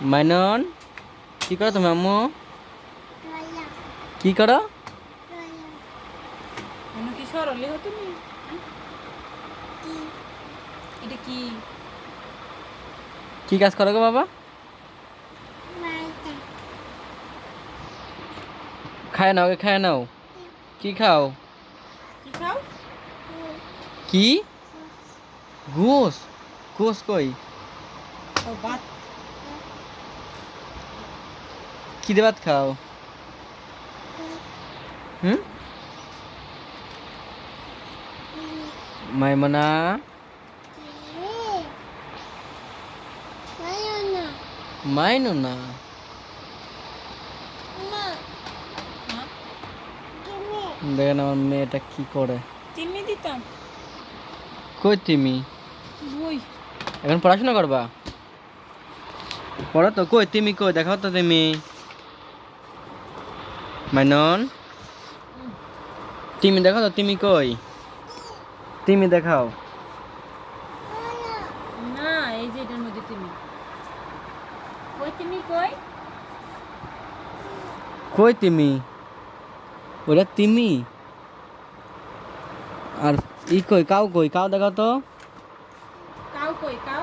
মাইনন কি করো তুমি আম্মু কি করো কি সরলে হতো তুমি এটা কি কি কাজ করো গো বাবা খায় নাও খায় নাও কি খাও কি খাও কি ঘুষ ঘুষ কই ও দিয়ে ভাত খাও? হুম? মাইমনা? মাইনো না দেখেন আমার মেয়েটা কি করে। চিনি দিতাম। কই তুমি? এখন পড়াশোনা করবা? পড়ো তো কই তুমি কই? দেখাও তো তুমি। মাইনন তুমি দেখাও তো তুমি কই? তুমি দেখাও। না এই যে এটার মধ্যে তুমি কই তুমি কই? কই তুমি ওটা তুমি আর ই কই কাউ কই? কাউ দেখাও তো। কাউ কই কাউ?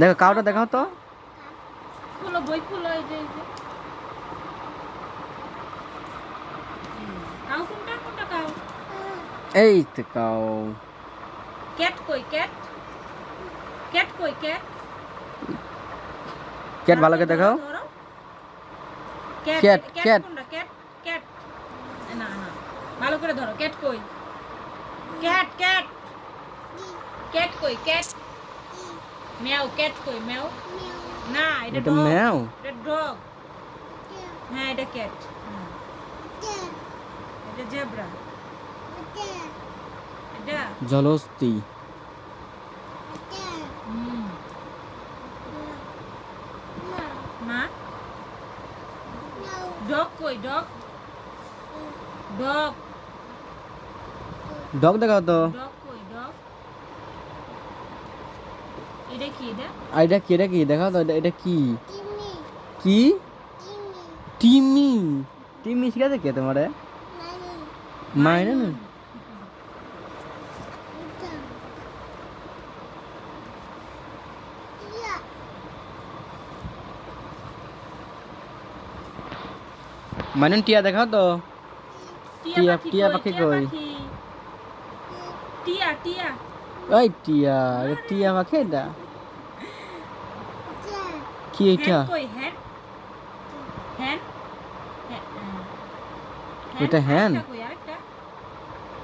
দেখো কাউটা দেখাও তো। খুলো বই খুলো এই যে। কাউ কোনটা? কোনটা কাউ এই তো কাউ ক্যাট কই ক্যাট? ক্যাট কই ক্যাট? ক্যাট ভালো করে দেখাও। Cat cat cat cat. না না ভালো করে ধরো। ক্যাট কই? Cat cat. ক্যাট কই ক্যাট? ম্যাও ক্যাট কই ম্যাও? না এটা ম্যাও? এটা ডগ। হ্যাঁ এটা ক্যাট। এটা জেব্রা। এটা। জলস্তি হুম। মা? ডগ কই ডগ? ডগ। ডগ দেখাও তো। ডগ কই ডগ? এটা কি এটা? এটা কি এটা কি? দেখাও তো এটা- এটা কি? কি? টিমি। টিমি। শিখাতে কে তোমারে? মাইনে না? মাইনন টিয়া দেখাও তো। টিয়া- টিয়া পাখি কই? টিয়া টিয়া ওই টিয়া টিয়া পাখি এটা। কি এটা। এটা হ্যান? আরেকটা কই আরেকটা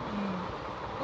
হুম, উপরেরটা হ্যাঁ হ্যাঁ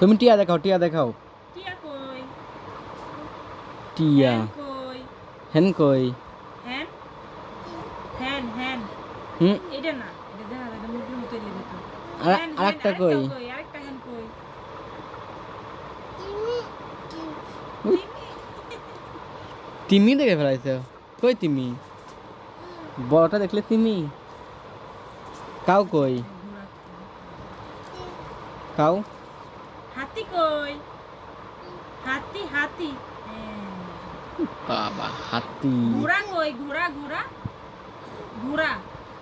তুমি টিয়া দেখাও টিয়া দেখাও। টিয়া কই? টিয়া। কই? হেন কই? হ্যান? হ্যান হ্যান। হুম? এটা না এটা দেখা যায় মুরগির মতো লেগে তো আর- আরেকটা কই? আরেকটা হ্যান কই? তিমি দেখে ফেলাইছো। কই তিমি? বড়টা দেখলে তিমি? কাউ কই? কাউ? হাতি কই? হাতি হাতি। বাবা হাতি। ঘোড়া কই? ঘোড়া ঘোড়া। ঘোড়া।